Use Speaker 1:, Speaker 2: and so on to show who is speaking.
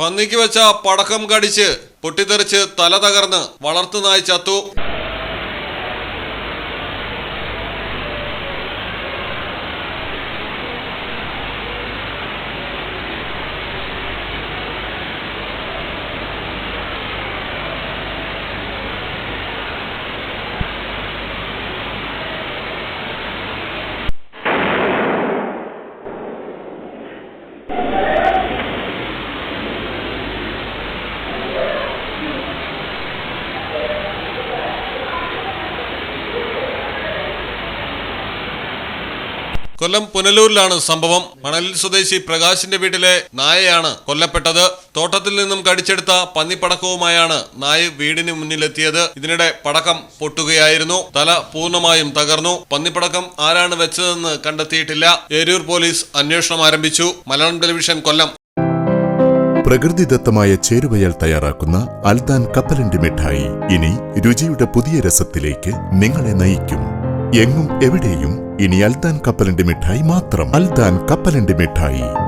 Speaker 1: പന്നിക്ക് വെച്ച പടക്കം കടിച്ച് പൊട്ടിത്തെറിച്ച് തല തകർന്ന് വളർത്തുനായി ചത്തു. കൊല്ലം പുനലൂരിലാണ് സംഭവം. മണലിൽ സ്വദേശി പ്രകാശിന്റെ വീട്ടിലെ നായയാണ് കൊല്ലപ്പെട്ടത്. തോട്ടത്തിൽ നിന്നും കടിച്ചെടുത്ത പന്നിപ്പടക്കവുമായാണ് നായ വീടിന് മുന്നിലെത്തിയത്. ഇതിനിടെ പടക്കം പൊട്ടുകയായിരുന്നു. തല പൂർണമായും തകർന്നു. പന്നിപ്പടക്കം ആരാണ് വെച്ചതെന്ന് കണ്ടെത്തിയിട്ടില്ല. ഏരൂർ പോലീസ് അന്വേഷണം ആരംഭിച്ചു. മലയാളം ടെലിവിഷൻ കൊല്ലം.
Speaker 2: പ്രകൃതിദത്തമായ ചേരുവയാൽ തയ്യാറാക്കുന്ന അൽദാൻ കപ്പലണ്ടി മിഠായി. ഇനി രുചിയുടെ പുതിയ രസത്തിലേക്ക് നിങ്ങളെ നയിക്കും. എങ്ങും എവിടെയും ഇനി അൽദാൻ കപ്പലിന്റെ മിഠായി മാത്രം. അൽദാൻ കപ്പലിന്റെ മിഠായി.